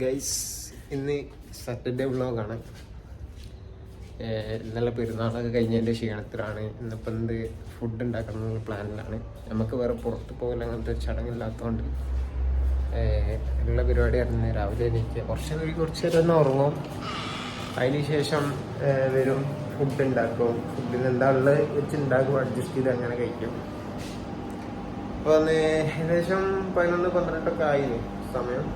Guys ഇന്ന് Saturday വ്ളോഗാണ് ഇന്നലെ പെരുന്നാളൊക്കെ കഴിഞ്ഞതിന്റെ ക്ഷീണത്തിലാണ്. ഇന്നിപ്പോൾ എന്ത് ഫുഡ് ഉണ്ടാക്കണം എന്നുള്ള പ്ലാനിലാണ് നമുക്ക് വേറെ പുറത്ത് പോകല അങ്ങനത്തെ ഒരു ചടങ്ങില്ലാത്തതുകൊണ്ട് ഉള്ള പരിപാടി ആയിരുന്നു. രാവിലെ എനിക്ക് കുറച്ച് കുറച്ച് നേരം ഒന്ന് ഉറങ്ങും. അതിന് ശേഷം വരും ഫുഡ് ഉണ്ടാക്കും. ഫുഡിന് എന്താ ഉള്ളത് വെച്ച് ഉണ്ടാക്കും അഡ്ജസ്റ്റ് ചെയ്ത് അങ്ങനെ കഴിക്കും. അപ്പോൾ ഏകദേശം പതിനൊന്ന് പന്ത്രണ്ടൊക്കെ ആയിരുന്നു സമയം?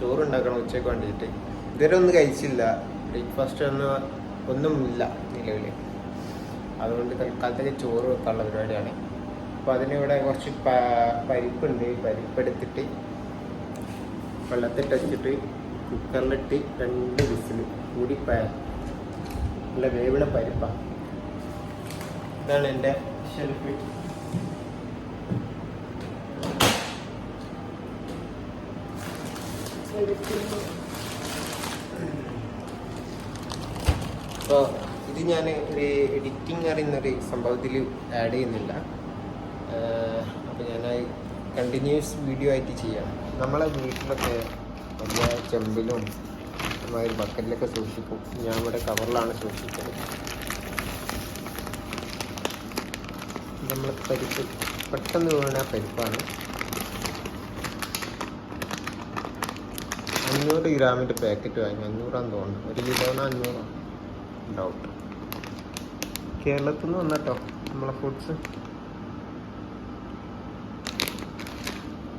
ചോറ് ഉണ്ടാക്കണം ഉച്ചയ്ക്ക് വേണ്ടിയിട്ട്. ഇതുവരെ ഒന്നും കഴിച്ചില്ല. ബ്രേക്ക്ഫാസ്റ്റ് ഒന്നും ഒന്നുമില്ല നിലവിൽ അതുകൊണ്ട് തൽക്കാലത്തേക്ക് ചോറ് വെക്കാനുള്ള പരിപാടിയാണ്. അപ്പോൾ അതിനിവിടെ കുറച്ച് പരിപ്പുണ്ട്. പരിപ്പെടുത്തിട്ട് വെള്ളത്തിട്ട് വെച്ചിട്ട് കുക്കറിലിട്ട് രണ്ട് വിസിൽ കൂടി നല്ല വേവിള പരിപ്പാണ് ഇതാണ് എന്റെ ഷെൽഫ്. അപ്പോൾ ഇത് ഞാൻ ഒരു എഡിറ്റിംഗ് അറിയുന്നൊരു സംഭവത്തിൽ ആഡ് ചെയ്യുന്നില്ല. അപ്പോൾ ഞാൻ കണ്ടിന്യൂസ് വീഡിയോ ആയിട്ട് ചെയ്യാം നമ്മളെ വീട്ടിലൊക്കെ വലിയ ചെമ്പിലും ഒരു ബക്കറ്റിലൊക്കെ സൂക്ഷിക്കും. ഞാൻ ഇവിടെ കവറിലാണ് സൂക്ഷിക്കുന്നത് നമ്മൾ പരിപ്പ് പെട്ടെന്ന് വീണ പരിപ്പാണ്. അഞ്ഞൂറ് ഗ്രാമിന്റെ പാക്കറ്റ് വാങ്ങി. അഞ്ഞൂറാന്ന് തോന്നുന്നു. ഒരു കിലോന് അഞ്ഞൂറാണ് ഡൗട്ട് കേരളത്തിൽ നിന്ന് വന്നട്ടോ നമ്മളെ ഫുഡ്സ്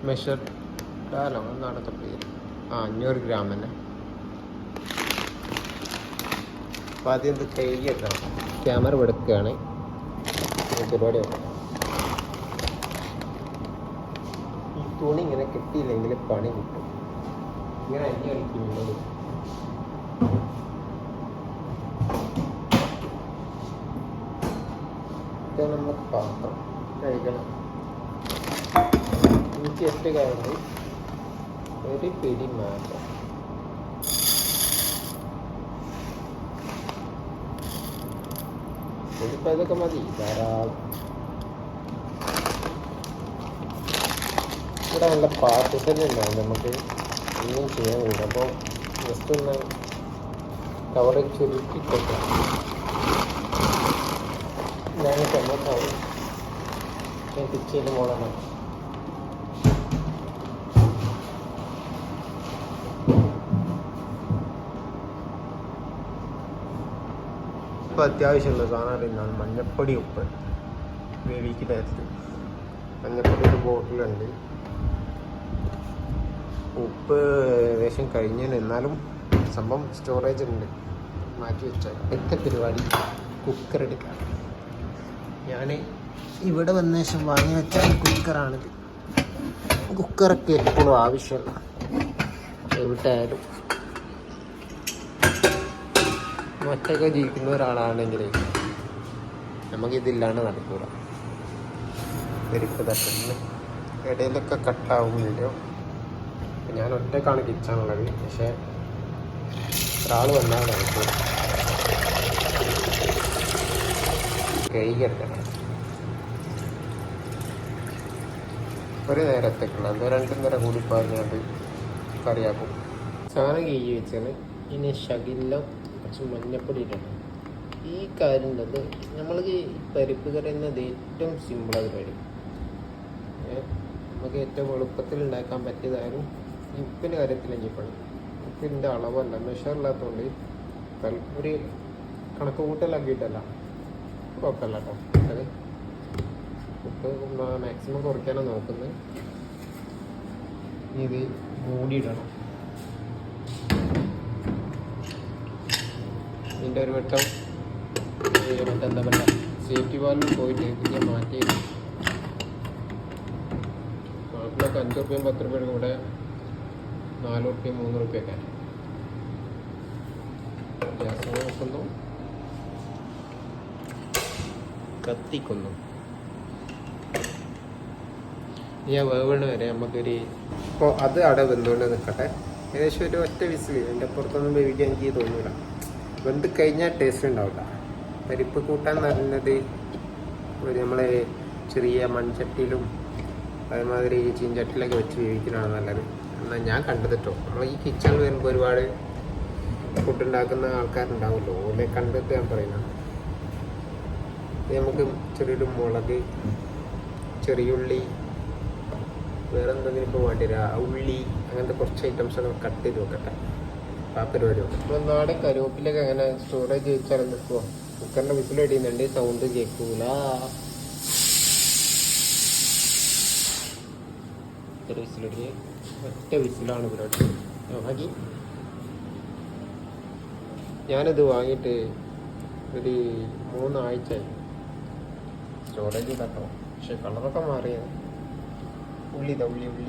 മെഷർ ഡാലോ എന്നാണത്തെ പേര്? ആ അഞ്ഞൂറ് ഗ്രാം തന്നെ. അപ്പോൾ ആദ്യം ഇത് കഴുകിയേക്കാം ക്യാമറ എടുക്കുകയാണ്. പരിപാടി ഈ തുണി ഇങ്ങനെ കിട്ടിയില്ലെങ്കിൽ പണി കിട്ടും. ഇങ്ങനെ അരി കളിക്കുന്നുള്ളത് ഇത് നമുക്ക് പാത്രം. കഴിക്കണം നൂറ്റി എട്ട് കയറി ഒരു പിടി മാത്രം. ഇതിപ്പോൾ ഇതൊക്കെ മതി. ധാരാളം. ഇവിടെ നല്ല പാർട്ടിസൺ ഉണ്ടാവും നമുക്ക്. ഒന്നും ചെയ്യാൻ കഴിയില്ല അപ്പോൾ ജസ്റ്റ് ഒന്ന് കവറ് ചുരുട്ടിക്കൊക്കെ ഞാൻ ടൊമാറ്റോ ഞാൻ പിച്ചയിൽ മോളാണ്. ഇപ്പം അത്യാവശ്യമുള്ള സാധനം അറിയുന്നതാണ്. മഞ്ഞപ്പൊടി ഉപ്പ്. വേവിക്കുന്നതിനകത്ത് മഞ്ഞപ്പൊടി ഒരു ബോട്ടിലുണ്ട് ഉപ്പ് ഏകദേശം കഴിഞ്ഞതിന് എന്നാലും സംഭവം സ്റ്റോറേജ് ഉണ്ട്. മാറ്റി വെച്ചാൽ അടുത്ത പരിപാടി. കുക്കർ എടുക്കാം. ഞാൻ ഇവിടെ വന്ന ശേഷം വാങ്ങി വെച്ച കുക്കറാണിത് കുക്കറൊക്കെ എപ്പോഴും ആവശ്യമുള്ള എവിടെയായാലും. ഒറ്റയ്ക്ക് ജീവിക്കുന്ന ഒരാളാണെങ്കിൽ നമുക്കിതില്ലാണ്ട് നടക്കൂല. പെരുപ്പ് തട്ടുന്നു ഇടയിലൊക്കെ കട്ടാവും ഞാൻ ഒറ്റക്കാണ് കിച്ചണുള്ളത് പക്ഷേ ഒരാൾ വന്നാൽ നമുക്ക് കഴുകിയെടുക്കണം ഒരു നേരത്തേക്കുള്ള. എന്തോ രണ്ടും നേരം കൂടി പറഞ്ഞുകൊണ്ട് കറിയാക്കും സാധനം കഴുകി വെച്ചാണ് ഇനി ശകിലം കുറച്ച് മഞ്ഞപ്പൊടി ഇടണം ഈ കാര്യം ഉണ്ടത് നമ്മൾക്ക് പരിപ്പ് കറി എന്നത് ഏറ്റവും സിമ്പിളായ പരിപാടി നമുക്ക് ഏറ്റവും എളുപ്പത്തിൽ ഉണ്ടാക്കാൻ പറ്റിയതായാലും ഈ ഉപ്പിന്റെ കാര്യത്തിൽ ഇനിയിപ്പോഴും ഉപ്പിന്റെ അളവല്ല മെഷറില്ലാത്തതുകൊണ്ട് ഒരു കണക്ക് കൂട്ടലാക്കിയിട്ടല്ല കുഴപ്പമില്ല കേട്ടോ. അത് ഉപ്പ് മാക്സിമം കുറയ്ക്കാനാണ് നോക്കുന്നത് ഇത് മൂടിയിടണം. ഇതിന്റെ ഒരു വട്ടം ഈ മറ്റേ എന്താ പറയുക സേഫ്റ്റി വാലിൽ പോയിട്ട് ഞാൻ മാറ്റി നാട്ടിലൊക്കെ അഞ്ച് റുപ്യയും പത്ത് റുപ്യയും കൂടെ റുപ്യയും മൂന്ന് റുപ്യൊക്കെ ഗ്യാസ് നോക്കുന്നു കത്തിക്കുന്നു. ഞാൻ വേവണ വരെ നമുക്കൊരു ഇപ്പോൾ അത് അവിടെ വെന്തുകൊണ്ട് നിൽക്കട്ടെ ഏകദേശം ഒരു ഒറ്റ വിസിൽ. എന്റെ പുറത്തൊന്നും വേവിക്കാൻ എനിക്ക് തോന്നില്ല വെന്ത് കഴിഞ്ഞാൽ ടേസ്റ്റ് ഉണ്ടാവില്ല പരിപ്പ് കൂട്ടാൻ എന്ന് ഒരു നമ്മളെ ചെറിയ മൺചട്ടിയിലും അതേമാതിരി ചീൻചട്ടിലൊക്കെ വെച്ച് വേവിക്കലാണ് നല്ലത്. എന്നാൽ ഞാൻ കണ്ടതിട്ടോ നമ്മൾ ഈ കിച്ചണിൽ വരുമ്പോൾ ഒരുപാട് ഫുഡ് ഉണ്ടാക്കുന്ന ആൾക്കാരുണ്ടാവുമല്ലോ. ഓലെ കണ്ടിട്ട് ഞാൻ പറയുന്നത് നമുക്ക് ചെറിയൊരു മുളക് ചെറിയുള്ളി വേറെ എന്തെങ്കിലും ഇപ്പോൾ വേണ്ടി വരിക ഉള്ളി അങ്ങനത്തെ കുറച്ച് ഐറ്റംസ് ഒക്കെ കട്ട് ചെയ്ത് വെക്കട്ടെ. ആ പരിപാടി നമ്മൾ നാടെ കരുവേപ്പിലൊക്കെ അങ്ങനെ സ്റ്റോറേജ് വെച്ചാൽ നിൽക്കുമോ കുക്കറിന്റെ വിസിൽ അടിയുന്നുണ്ട് സൗണ്ട് കേൾക്കൂല. ഒരു വിസിലടിച്ച് ഒറ്റ വിസിലാണ് പരിപാടി വാങ്ങി ഞാനത് വാങ്ങിയിട്ട് ഒരു മൂന്നാഴ്ചയായി സ്റ്റോറേജ് തട്ടോ പക്ഷെ കളറൊക്കെ മാറിയത് ഉള്ളി ഇതാ ഉള്ളി ഉള്ളി.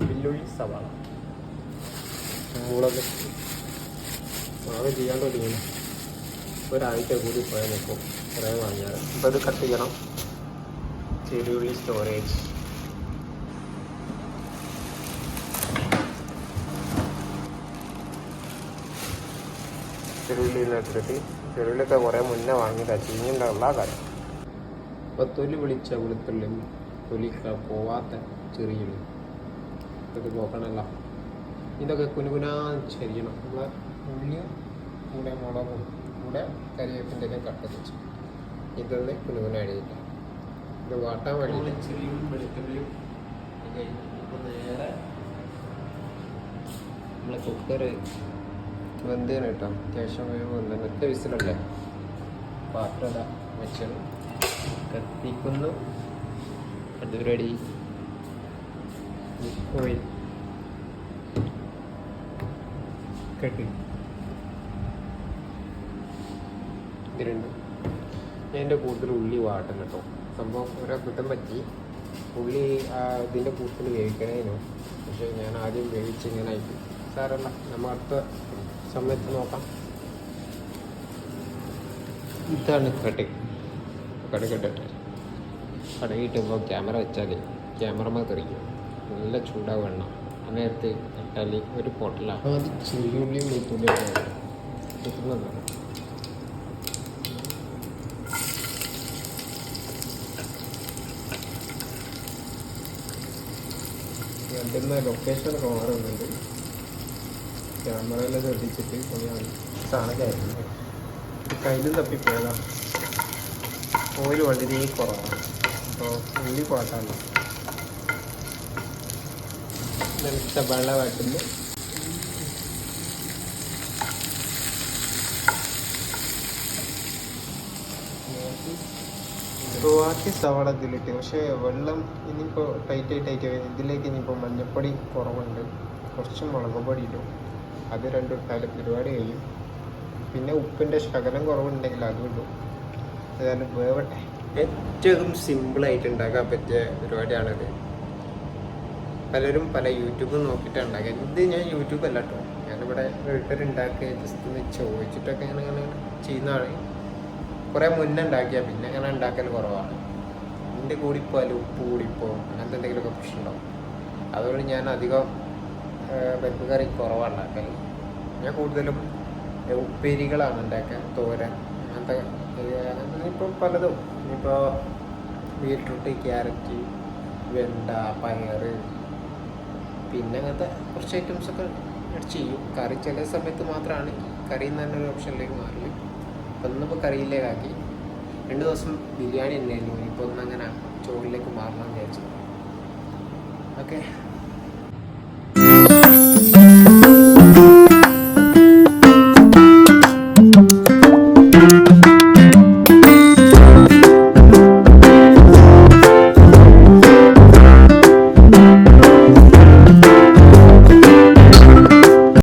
വെല്ലുള്ളി സവാള. മുളക് മാവ് ചെയ്യാണ്ട് ഒതുങ്ങണം ഒരാഴ്ച കൂടി പോയാൽ നിൽക്കും. കുറേ വാങ്ങിയാൽ അപ്പോൾ അത് കട്ട് ചെയ്യണം. ചെറിയുള്ളി സ്റ്റോറേജ്. ചെറുള്ളി എടുത്തിട്ട് ചെറുള്ളിയൊക്കെ കുറേ മുന്നേ വാങ്ങിയതാണ് ചീഞ്ഞുണ്ടാവുള്ള കാര്യം. അപ്പോൾ തൊലി വിളിച്ച വെളുത്തുള്ളി തൊലിക്ക പോവാത്ത ചെറിയുള്ളി ഇതൊക്കെ പോക്കണമല്ല ഇതൊക്കെ കുനുകുനാ ചരിയണം നമ്മളെ ഉള്ളിയും കൂടെ മുളകും കൂടെ കരിവേപ്പിന്റെ എല്ലാം കട്ട് വെച്ച് ഇതൊന്ന് കുനുകുന അടിയില്ല ഇത് വാട്ടാൻ വേണ്ടി ചെറിയും വെളുത്തുള്ളിയും നേരെ നമ്മളെ കുക്കർ വെന്തേന് കേട്ടോ അത്യാവശ്യം വേവ് വന്നു വിസിലല്ലേ പാത്രം മെച്ചൽ കത്തിക്കുന്നു. അത് റെഡി ഓയിൽ കെട്ടി. ഇതിലുണ്ട് എന്റെ കൂടുതൽ ഉള്ളി വാട്ടൻ കേട്ടോ. സംഭവം ഒരു കിട്ടാൻ പറ്റി. ഉള്ളി ഇതിന്റെ കൂട്ടത്തിൽ വേവിക്കണേനു. പക്ഷേ ഞാൻ ആദ്യം വേവിച്ച് ഇങ്ങനെ ആയിട്ട് സാറല്ല നമ്മൾ അടുത്ത സമയത്ത് നോക്കാം. ഇതാണ് കടി. കടി ഇട്ടിട്ട് കടുക് ഇട്ടുമ്പോൾ ക്യാമറ വെച്ചാൽ ക്യാമറ തെറിക്കും. നല്ല ചൂടാവും എണ്ണ. ആ നേരത്ത് ഇട്ടാൽ ഒരു പൊട്ടലാണ് അത് ചെറിയുള്ളിയും വെളുത്തുള്ളിയും കിട്ടുന്നതാണ് രണ്ടുന്ന ലൊക്കേഷൻ മാറുന്നുണ്ട്. ക്യാമറയിൽ ശ്രദ്ധിച്ചിട്ട് പണിയാണ് സാധനമായിരുന്നു കയ്യിലും തപ്പിപ്പോയതാ. ഓയിൽ വളരെ കുറവാണ്. അപ്പോൾ ഉള്ളി പാട്ടാണ് സവാള വാട്ടുന്നു. ബാക്കി സവാള ഇതിലിട്ട്. പക്ഷേ വെള്ളം ഇനിയിപ്പോൾ ടൈറ്റ് വരുന്നത് ഇതിലേക്ക് ഇനിയിപ്പോൾ മഞ്ഞപ്പൊടി കുറവുണ്ട്. കുറച്ച് മുളക് പൊടി ഇടും. അത് രണ്ടും ഇട്ടാൽ പരിപാടി കഴിയും. പിന്നെ ഉപ്പിന്റെ ശകലം കുറവുണ്ടെങ്കിൽ അതും ഇടും. ഏതായാലും വേവട്ടെ. ഏറ്റവും സിമ്പിളായിട്ട് ഉണ്ടാക്കാൻ പറ്റിയ പരിപാടിയാണിത്. പലരും പല യൂട്യൂബ് നോക്കിയിട്ട് ഉണ്ടാക്കുക ഞാൻ യൂട്യൂബ് അല്ല കേട്ടോ ഞാനിവിടെ വീട്ടിൽ ഉണ്ടാക്കുക ജസ്റ്റ് ഒന്ന് ചോദിച്ചിട്ടൊക്കെ ഞാൻ അങ്ങനെ ചെയ്യുന്നതാണ്. കുറേ മുന്നേ ഉണ്ടാക്കിയാൽ പിന്നെ അങ്ങനെ ഉണ്ടാക്കൽ കുറവാണ്. എന്റെ കൂടിപ്പോയാലും ഉപ്പ് കൂടിപ്പോ അങ്ങനത്തെ എന്തെങ്കിലുമൊക്കെ പ്രശ്നമുണ്ടാവും അതുകൊണ്ട് ഞാൻ അധികം പരിപ്പ് കറി കുറവാണ്. ഉണ്ടാക്കൽ ഞാൻ കൂടുതലും ഉപ്പേരികളാണ് ഉണ്ടാക്കുക. തോരൻ അങ്ങനത്തെ ഇപ്പോൾ പലതും. ഇപ്പോൾ ബീട്രൂട്ട് ക്യാരറ്റ് വെണ്ട പയർ പിന്നെ അങ്ങനത്തെ കുറച്ച് ഐറ്റംസൊക്കെ ചെയ്യും. കറി ചില സമയത്ത് മാത്രമാണ്. കറി എന്ന് തന്നെ ഒരു ഓപ്ഷനിലേക്ക് മാറില്ല. അപ്പം ഇന്നിപ്പോൾ കറിയിലേക്കാക്കി രണ്ട് ദിവസം ബിരിയാണി ഉണ്ടായിരുന്നു ഇപ്പോൾ ഒന്നങ്ങനെ ചോറിലേക്ക് മാറണം വിചാരിച്ചു. ഓക്കെ.